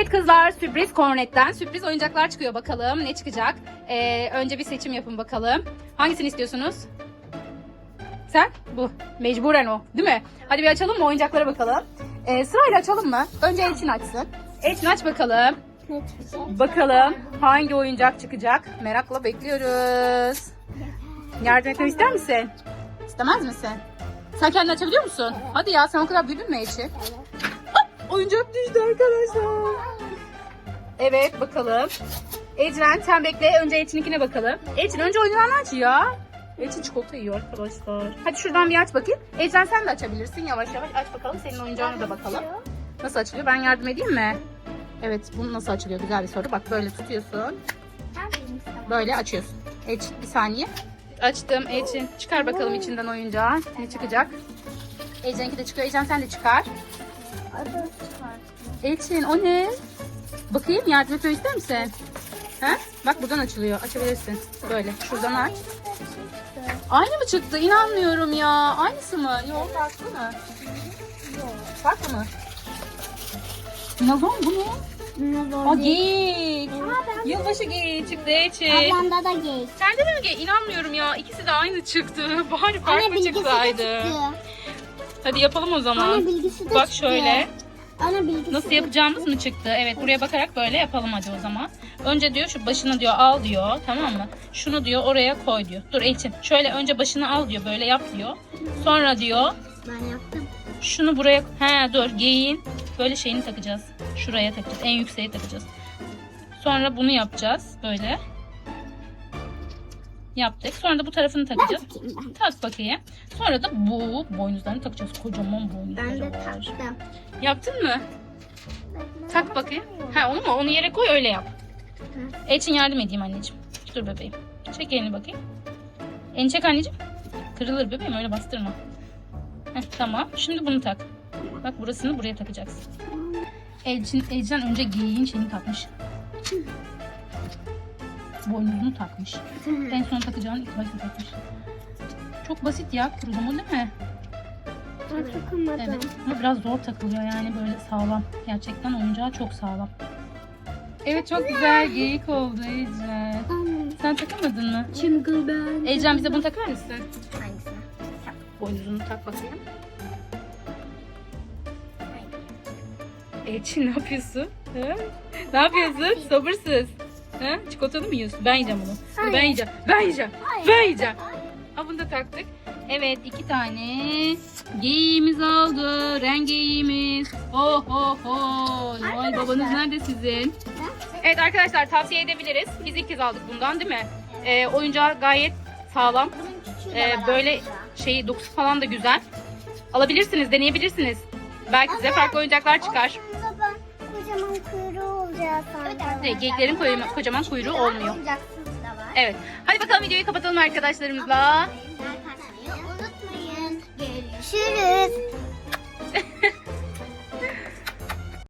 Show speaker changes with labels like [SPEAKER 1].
[SPEAKER 1] Evet kızlar sürpriz kornetten sürpriz oyuncaklar çıkıyor bakalım ne çıkacak. Ee, önce bir seçim yapın bakalım. Hangisini istiyorsunuz? Sen? Bu. Mecburen o. Değil mi? Hadi bir açalım mı oyuncaklara bakalım. Ee, sırayla açalım mı? Önce Elçin açsın. Elçin aç bakalım. Bakalım hangi oyuncak çıkacak? Merakla bekliyoruz. Yardım etmemi ister misin? İstemez misin? Sen kendin açabiliyor musun? Hadi ya sen o kadar büyüdün mü Elçin? Oyuncak düştü arkadaşlar. Evet bakalım. Ecren sen bekle. Önce Elçin'inkine bakalım. Elçin önce oyuncağını aç ya. Elçin çikolata yiyor arkadaşlar. Hadi şuradan bir aç bakayım. Ecren sen de açabilirsin yavaş yavaş. Aç bakalım senin oyuncağına da bakalım. Nasıl açılıyor? Ben yardım edeyim mi? Evet bu nasıl açılıyor? Güzel bir soru. Bak böyle tutuyorsun. Böyle açıyorsun. Elçin bir saniye. Açtım Elçin. Çıkar bakalım içinden oyuncağı. Ne çıkacak? Ecren'inki de çıkıyor. Ecren sen de çıkar. Elçin o ne? Bakayım yardım etmemi ister misin? Ha? Bak buradan açılıyor. Açabilirsin. Böyle. Şuradan aç. Aynı mı çıktı? İnanmıyorum ya. Aynısı mı? Yok farklı mı? Farklı mı? Mu bu ne? Aa geyik. Yılbaşı geyiği çıktı Elçin.
[SPEAKER 2] Ablamda da gay.
[SPEAKER 1] Sende de mi geyik? İnanmıyorum ya. İkisi de aynı çıktı. Bari
[SPEAKER 2] Anne
[SPEAKER 1] farklı
[SPEAKER 2] de
[SPEAKER 1] çıksaydı.
[SPEAKER 2] çıktı.
[SPEAKER 1] Hadi yapalım o zaman.
[SPEAKER 2] Anne bilgisi de
[SPEAKER 1] Bak
[SPEAKER 2] çıktı.
[SPEAKER 1] şöyle.
[SPEAKER 2] Anne bilgisi
[SPEAKER 1] Nasıl
[SPEAKER 2] de-
[SPEAKER 1] yapacağımız mı çıktı? Evet buraya bakarak böyle yapalım hadi o zaman. Önce diyor şu başını diyor al diyor tamam mı? Şunu diyor oraya koy diyor. Dur Elçin şöyle önce başını al diyor böyle yap diyor. Sonra diyor
[SPEAKER 2] Ben yaptım.
[SPEAKER 1] şunu buraya he dur geyin böyle şeyini takacağız. Şuraya takacağız en yükseğe takacağız. Sonra bunu yapacağız böyle. Yaptık. Sonra da bu tarafını takacağız.
[SPEAKER 2] Ben.
[SPEAKER 1] Tak bakayım. Sonra da bu boynuzlarını takacağız. Kocaman
[SPEAKER 2] Ben
[SPEAKER 1] boynuzları
[SPEAKER 2] de
[SPEAKER 1] var.
[SPEAKER 2] taktım.
[SPEAKER 1] Yaptın mı? Tak bakayım. Ha onu mu? Onu yere koy öyle yap. Elçin yardım edeyim anneciğim. Dur bebeğim. Çek elini bakayım. Elini çek anneciğim. Kırılır bebeğim öyle bastırma. Heh, tamam. Şimdi bunu tak. Bak burasını buraya takacaksın. Elçin, Elçin önce geyiğin şeyini takmış. Boynuzunu takmış. En son takacağını ilk başta takmış. Çok basit ya kurulumu değil mi?
[SPEAKER 2] Ben takamadım.
[SPEAKER 1] Evet. Ama biraz zor takılıyor yani böyle sağlam. Gerçekten oyuncağı çok sağlam. Evet çok güzel geyik oldu.
[SPEAKER 2] Anne.
[SPEAKER 1] Sen takamadın mı?
[SPEAKER 2] Çingıl ben.
[SPEAKER 1] Ecren bize bunu takar mısın?
[SPEAKER 2] Hangisini?
[SPEAKER 1] Boynuzunu tak bakayım. Elçin ne yapıyorsun? Ha? Ne yapıyorsun? Sabırsız. Ha? Çikolatalı mı yiyorsun? Ben yiyeceğim bunu. Bunu Ben
[SPEAKER 2] Hayır.
[SPEAKER 1] yiyeceğim. Ben yiyeceğim.
[SPEAKER 2] Hayır.
[SPEAKER 1] Ben yiyeceğim. Ha bunu da taktık. Evet iki tane geyiğimiz oldu. Renk geyiğimiz. Ho ho ho. Noel babanız nerede sizin? Evet arkadaşlar tavsiye edebiliriz. Biz ilk kez aldık bundan değil mi? Ee, oyuncağı gayet sağlam. Ee, böyle şeyi dokusu falan da güzel. Alabilirsiniz, deneyebilirsiniz. Belki size farklı oyuncaklar çıkar.
[SPEAKER 2] Kocaman kuyruğu sandım.
[SPEAKER 1] Evet, geyiklerin koyma- kocaman kuyruğu olmuyor.
[SPEAKER 2] Oyuncaksız da var.
[SPEAKER 1] Evet. Hadi bakalım videoyu kapatalım arkadaşlarımızla.